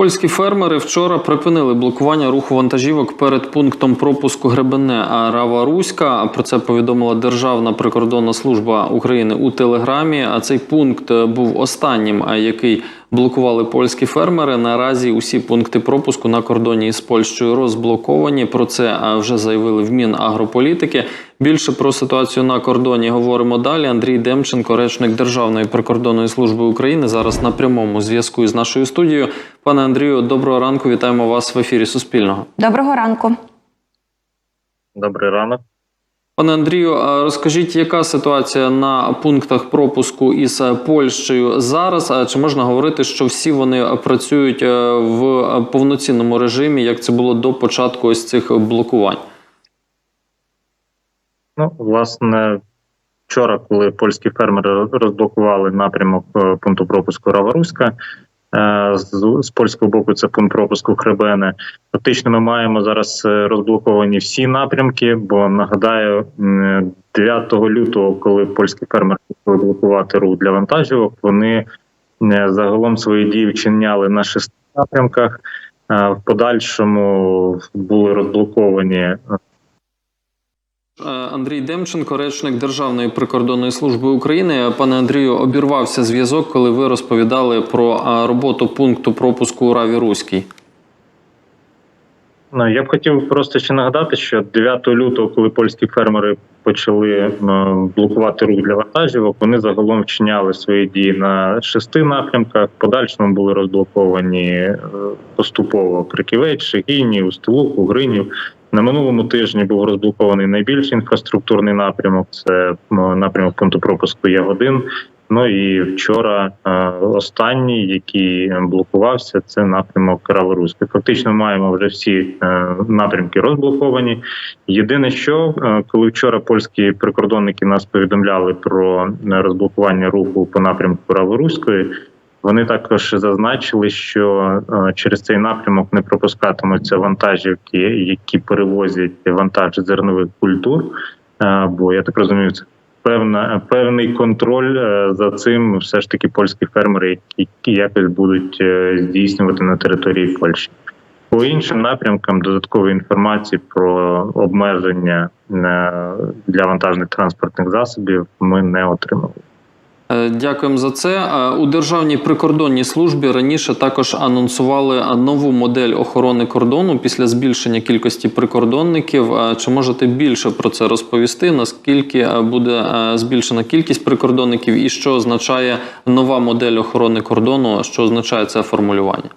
Польські фермери вчора припинили блокування руху вантажівок перед пунктом пропуску Гребене Рава Руська. Про це повідомила Державна прикордонна служба України у Телеграмі. А цей пункт був останнім, а який блокували польські фермери. Наразі усі пункти пропуску на кордоні із Польщею розблоковані. Про це вже заявили в Мінагрополітики. Більше про ситуацію на кордоні говоримо далі. Андрій Демченко, речник Державної прикордонної служби України, зараз на прямому зв'язку із нашою студією. Пане Андрію, доброго ранку. Вітаємо вас в ефірі Суспільного. Доброго ранку. Добрий ранок. Пане Андрію, розкажіть, яка ситуація на пунктах пропуску із е, Польщею зараз? Чи можна говорити, що всі вони працюють е, в повноцінному режимі, як це було до початку ось цих блокувань? Ну, власне, вчора, коли польські фермери розблокували напрямок е, пункту пропуску Раваруська, е, з, з польського боку це пункт пропуску Хребене. Фактично, ми маємо зараз е, розблоковані всі напрямки. Бо нагадаю, м, 9 лютого, коли польські фермери почали блокувати рух для вантажівок, вони е, загалом свої дії вчиняли на шести напрямках. Е, В подальшому були розблоковані е, Е, Андрій Демченко, речник Державної прикордонної служби України. Пане Андрію, обірвався зв'язок, коли ви розповідали про е, роботу пункту пропуску у Раві Руській. Ну, я б хотів просто ще нагадати, що 9 лютого, коли польські фермери почали е, блокувати рух для вантажівок, вони загалом вчиняли свої дії на шести напрямках. Подальшому були розблоковані е, поступово Криківець, Шегині, Устилух, Гринів. На минулому тижні був розблокований найбільший інфраструктурний напрямок. Це напрямок пункту пропуску Ягодин. Ну і вчора е, останній, який блокувався, це напрямок Краворуський. Фактично маємо вже всі е, напрямки розблоковані. Єдине, що е, коли вчора польські прикордонники нас повідомляли про е, розблокування руху по напрямку Краворуської, вони також зазначили, що е, через цей напрямок не пропускатимуться вантажівки, які перевозять вантаж зернових культур. Е, Бо я так розумію, це певна певний контроль е, за цим, все ж таки польські фермери, які якось будуть здійснювати на території Польщі. По іншим напрямкам додаткової інформації про обмеження для вантажних транспортних засобів ми не отримали. Е, Дякуємо за це. Е, У Державній прикордонній службі раніше також анонсували е, нову модель охорони кордону після збільшення кількості прикордонників. Чи можете більше про це розповісти? Наскільки буде збільшена кількість прикордонників, і що означає нова модель охорони кордону? Що означає це формулювання?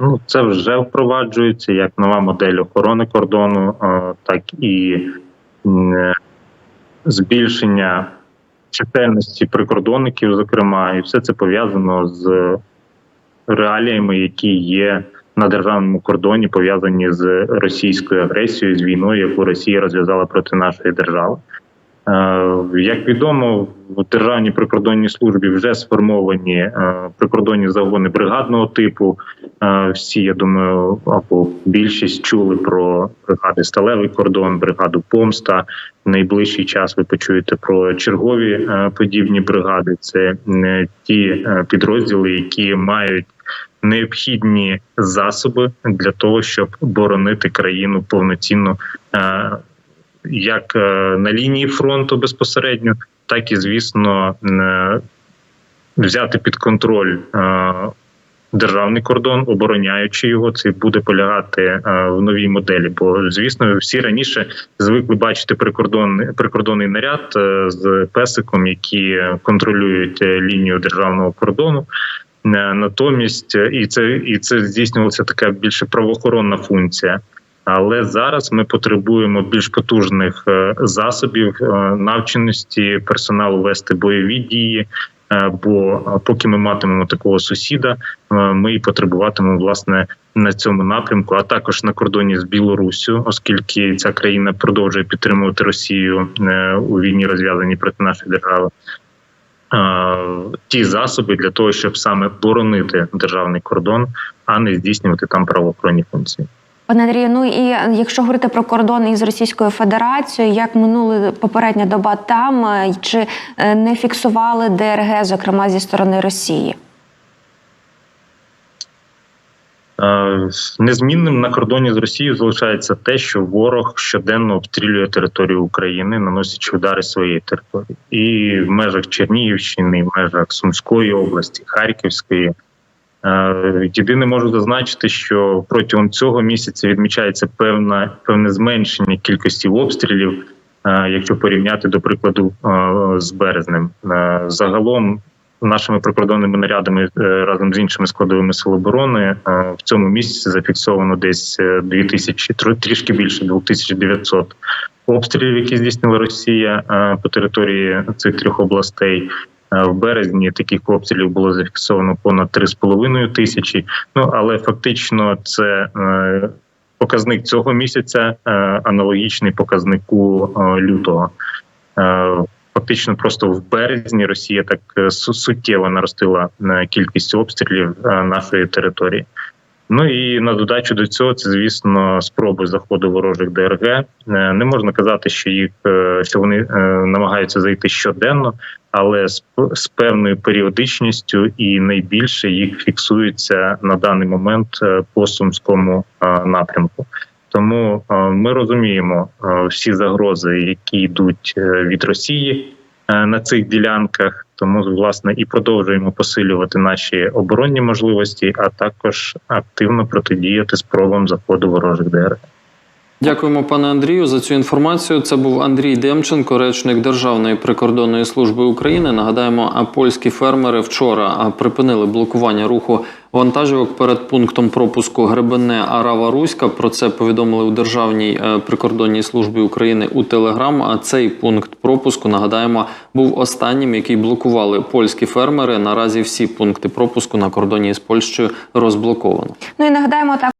Ну, це вже впроваджується як нова модель охорони кордону, так і збільшення чисельності прикордонників, зокрема, і все це пов'язано з реаліями, які є на державному кордоні, пов'язані з російською агресією, з війною, яку Росія розв'язала проти нашої держави. Е, Як відомо, в державній прикордонній службі вже сформовані е, прикордонні загони бригадного типу. Всі, я думаю, або більшість чули про бригади Сталевий кордон, бригаду Помста. В найближчий час ви почуєте про чергові е, подібні бригади. Це е, ті е, підрозділи, які мають необхідні засоби для того, щоб боронити країну повноцінно. е, як на лінії фронту безпосередньо, так і звісно взяти під контроль державний кордон, обороняючи його. Це буде полягати е, в новій моделі. Бо звісно, всі раніше звикли бачити прикордонний прикордонний наряд е, з песиком, які контролюють е, лінію державного кордону. Натомість, і це і це здійснювалася така більше правоохоронна функція. Але зараз ми потребуємо більш потужних засобів навченості персоналу вести бойові дії. Е, Бо е, поки ми матимемо такого сусіда, е, ми і потребуватимемо власне на цьому напрямку, а також на кордоні з Білоруссю, оскільки ця країна продовжує підтримувати Росію у війні, розв'язаній проти нашої держави. Ті засоби для того, щоб саме боронити державний кордон, а не здійснювати там правоохоронні функції. Пане Андрію, ну і якщо говорити про кордон із Російською Федерацією, як минули попередня доба там, е, чи е, не фіксували ДРГ, зокрема зі сторони Росії? Е, Незмінним на кордоні з Росією залишається те, що ворог щоденно обстрілює територію України, наносячи удари своєї території, і в межах Чернігівщини, і в межах Сумської області, Харківської. Е, Єдине можу зазначити, що протягом цього місяця відмічається певна певне зменшення кількості обстрілів, е, якщо порівняти до прикладу е, з березнем. Загалом нашими прикордонними нарядами разом з іншими складовими сил оборони в цьому місяці зафіксовано десь е, 2000, тро- трішки більше 2900 обстрілів, які здійснила Росія по території цих трьох областей. Е, В березні таких обстрілів було зафіксовано понад 3,5 тисячі. Ну але фактично це е, показник цього місяця, е, аналогічний показнику лютого. Фактично, просто в березні Росія так суттєво наростила кількість обстрілів нашої території. Ну і на додачу до цього, це звісно спроби заходу ворожих ДРГ. Не можна казати, що їх що вони намагаються зайти щоденно, але з, з певною періодичністю і найбільше їх фіксується на даний момент е, по сумському е, напрямку. Тому е, ми розуміємо всі загрози, які йдуть від Росії на цих ділянках. Тому власне і продовжуємо посилювати наші оборонні можливості, а також активно протидіяти спробам заходу ворожих ДРГ. Дякуємо, пане Андрію, за цю інформацію. Це був Андрій Демченко, речник Державної прикордонної служби України. Нагадаємо, а польські фермери вчора припинили блокування руху вантажівок перед пунктом пропуску Гребене Арава Руська. Про це повідомили у Державній е, прикордонній службі України у Телеграм. А цей пункт пропуску нагадаємо був останнім, який блокували польські фермери. Наразі всі пункти пропуску на кордоні з Польщею розблоковано. Ну і нагадаємо так.